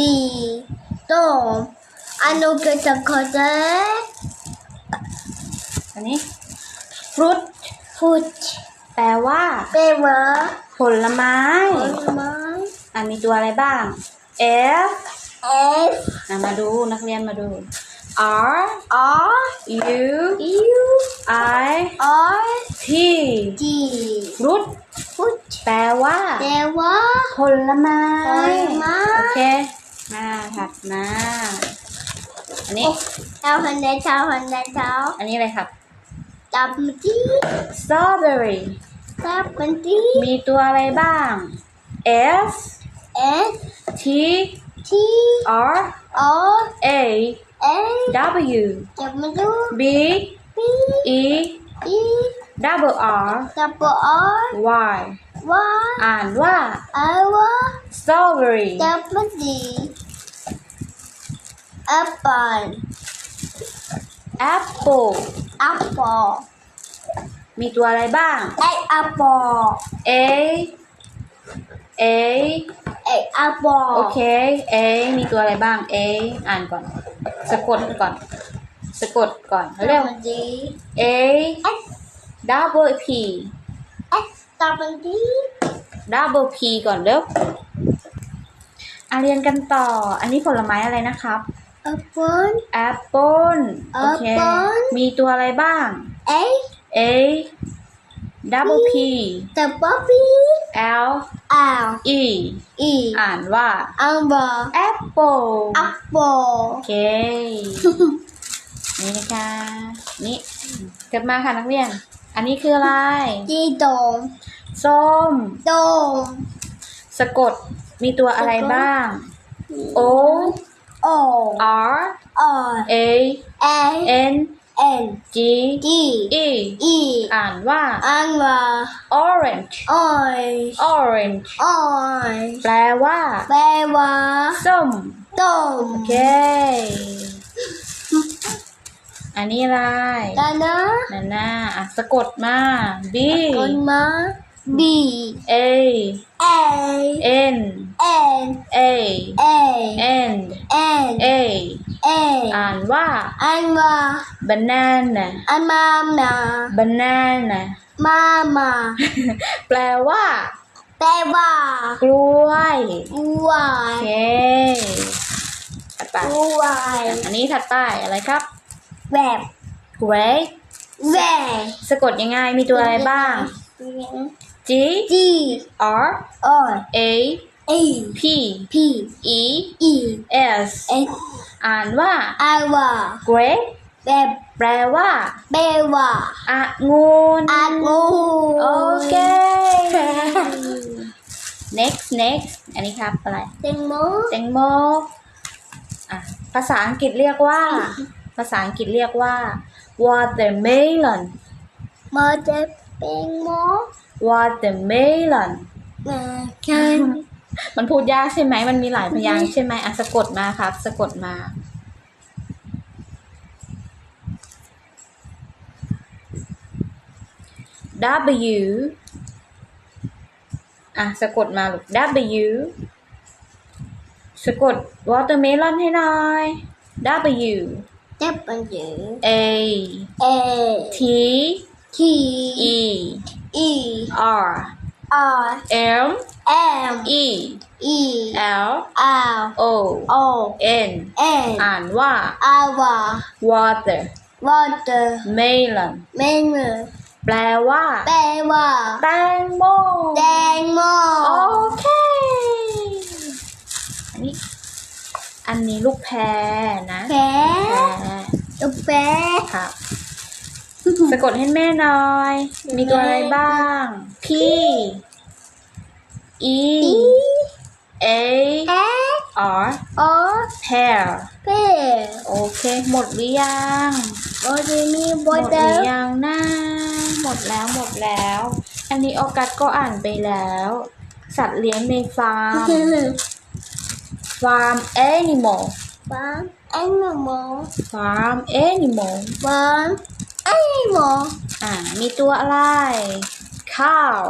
ดีโตอันนู้นก็จะขอจะอันนี้ fruit ฟุตแปลว่าเปเวอร์ผลไม้ ผลไม้อะมีตัวอะไรบ้าง F เอฟอะมาดูนักเรียนมาดู R ออ U ยู I ออ T จี fruit ฟุตแปลว่าเปเวอร์ ผลไม้ผลไม้ โอเค มาถัดมา อันนี้ เช้าพันเดเช้าพันเดเช้าอันนี้อะไรครับจับมันที่ strawberry จับมันที่ มีตัวอะไรบ้าง S เอส T ที R ออ A เอ W จับมันดู B ปี E อี double R จับออ Y ว่าอ่านว่าอาวะ strawberry จับมันดีแอปเปิล apple แอปเปิลมีตัวอะไรบ้างเอ็กแอปเปิล A A เอ็กแอปเปิลโอเค A มีตัวอะไรบ้าง A อ่านก่อน สะกดก่อน สะกดก่อนจับเร็ว มันดี A เอ็ก double P เอ็กจับมันดี double P ก่อนเร็วอะเรียนกันต่อ อันนี้ผลไม้อะไรนะครับแอปเปิล Apple โอเค Apple มีตัวอะไรบ้างเอ็ก A double P จับป๊อปปี้ L แอล E อีอ่านว่าอัมเบอร์ Apple แอปเปิลโอเค นี่นะคะ นี่กลับมาค่ะนักเรียน อันนี้คืออะไร จีโดมส้ม โดมสะกดมีตัวอะไรบ้าง O โอ R อ A เอ N เอ็น G จี E อีอ่านว่า อันว่า orange ออย orange ออยแปลว่า แปลว่าส้ม โดมโอเค อันนี้อะไรดานะนั่นน่ะอะสะกดมา B คนมา B A A N N A A N N A A อ่านว่า อันว่า banana อันมามา banana มามา แปลว่า แปลว่า กล้วยวาโอยเคถัดไปวายอันนี้ถัดไปอะไรครับ แบบ grape แหวสะกดยังไงมีตัวอะไรบ้าง G จี R ออ A A P P E E S S อ่านว่าอาว่า grape แบบแปลว่าแปลว่าองุ่นอางูโอเค next next อันนี้ครับอะไรแตงโมแตงโมอะภาษาอังกฤษเรียกว่า ภาษาอังกฤษเรียกว่า watermelon มาจะแตงโม watermelon มากันมันพูดยากใช่ไหม มันมีหลายพยางค์ใช่ไหมอะสะกดมาครับ สะกดมา W อะสะกดมาลูก W สะกด watermelon ให้หน่อย W จะเป็นหรือ A A T T E E R R M M E E L R O O N N อ่านว่าอาว่า water water melon เมนูแปลว่า แปลว่าแตงโมแตงโมโอเค อันนี้ อันนี้ลูกแพรนะแผแพรลูก แผครับสะกดให้แม่หน่อย มีตัวอะไรบ้าง P E A แอ R โอ pear เปโอเค หมดหรือยังโอดีมีหบมอดเดหอรือร์ยังนะหมดแล้วหมดแล้ว อันนี้ออกัสก็อ่านไปแล้ว สัตว์เลี้ยงในฟาร์ม ฟาร์มแอนิมอล ฟาร์มแอนิมอลฟาร์มแอนิมอลฟาร์มแอนิมอลอ่า มีตัวอะไรข้าว